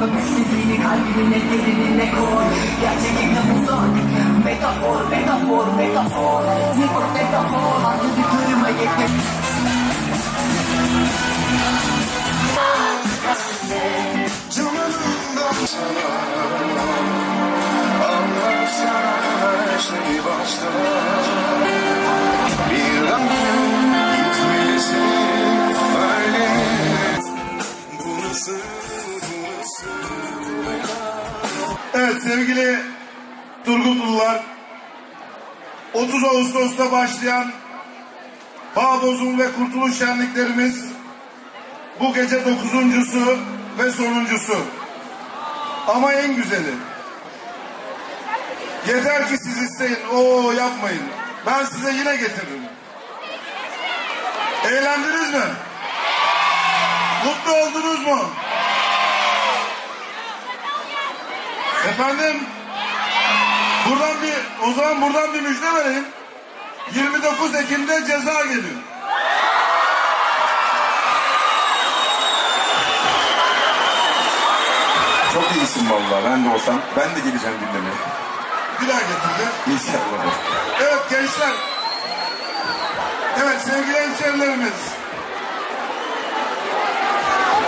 Anlam istediğini kalbine derinine koy. Gerçeklikten uzak. Metafor, metafor, metafor. Metafor, metafor? Anladıklarıma yetmek Canımdan sana sevgili Turgutlular 30 Ağustos'ta başlayan Bağbozum ve Kurtuluş şenliklerimiz bu gece dokuzuncusu ve sonuncusu. Ama en güzeli. Yeter ki siz isteyin. Oo yapmayın. Ben size yine getiririm. Eğlendiniz mi? Mutlu oldunuz mu? Efendim? Buradan bir, o zaman buradan bir müjde vereyim. 29 Ekim'de ceza geliyor. Çok iyisin vallahi. Ben de olsam ben de geleceğim dinlemeye. Bir daha getireceğiz. İnşallah. Evet gençler. Evet sevgili hemşerilerimiz.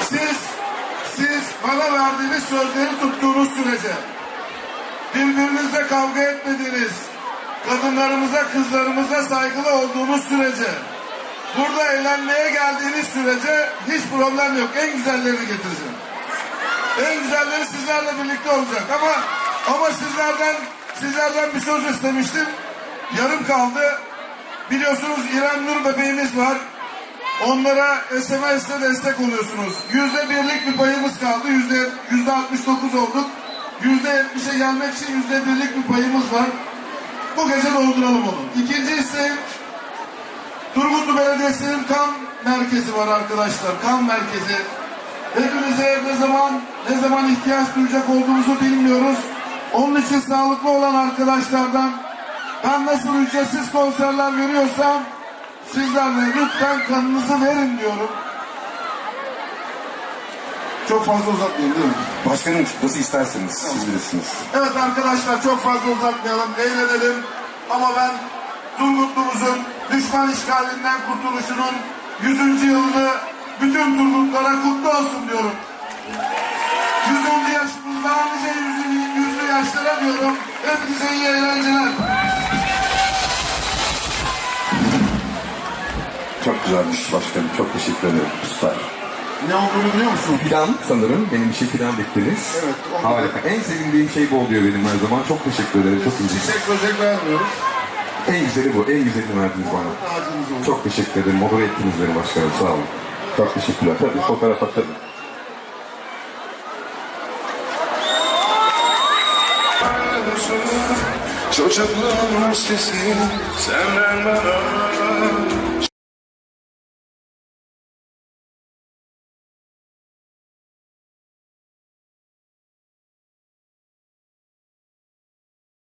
Siz, siz bana verdiğiniz sözleri tuttuğunuz sürece birbirinizle kavga etmediğiniz, kadınlarımıza, kızlarımıza saygılı olduğunuz sürece burada eğlenmeye geldiğiniz sürece hiç problem yok. En güzellerini getireceğim. En güzelleri sizlerle birlikte olacak ama ama sizlerden sizlerden bir söz istemiştim. Yarım kaldı. Biliyorsunuz İrem Nur bebeğimiz var. Onlara SMS'le destek oluyorsunuz. Yüzde birlik bir payımız kaldı. Yüzde yüzde 69 olduk. Yüzde 70'e gelmek için yüzde birlik bir payımız var. Bu gece dolduralım onu. İkinci isteğim Turgutlu Belediyesi'nin kan merkezi var arkadaşlar. Kan merkezi. Hepimize ne zaman ne zaman ihtiyaç duyacak olduğumuzu bilmiyoruz. Onun için sağlıklı olan arkadaşlardan ben nasıl ücretsiz konserler veriyorsam sizler de lütfen kanınızı verin diyorum. Çok fazla uzatmayayım değil mi? Başkanım nasıl isterseniz siz bilirsiniz. Evet arkadaşlar çok fazla uzatmayalım, eğlenelim. Ama ben Turgutlu'muzun düşman işgalinden kurtuluşunun 100. yılını bütün Turgutlara kutlu olsun diyorum. 100. yaşımızda nice yüzlü, yüzlü yaşlara diyorum. Hepinize iyi eğlenceler. Çok güzelmiş başkanım. Çok teşekkür ederim. Süper. Ne olduğunu biliyor musun? Plan sanırım. Benim bir şey plan bekleriz. Evet, onu- Harika. En sevindiğim şey bu oluyor benim her zaman. Çok teşekkür ederim. Çok iyi. Çiçek böcek vermiyoruz. En güzeli bu. En güzelini verdiniz bana. Ağacımız. Çok teşekkür ederim. Modere ettiniz beni başkanım. Sağ olun. Çok teşekkürler. Tabii fotoğrafa tabii. Çocukluğun sesi senden bana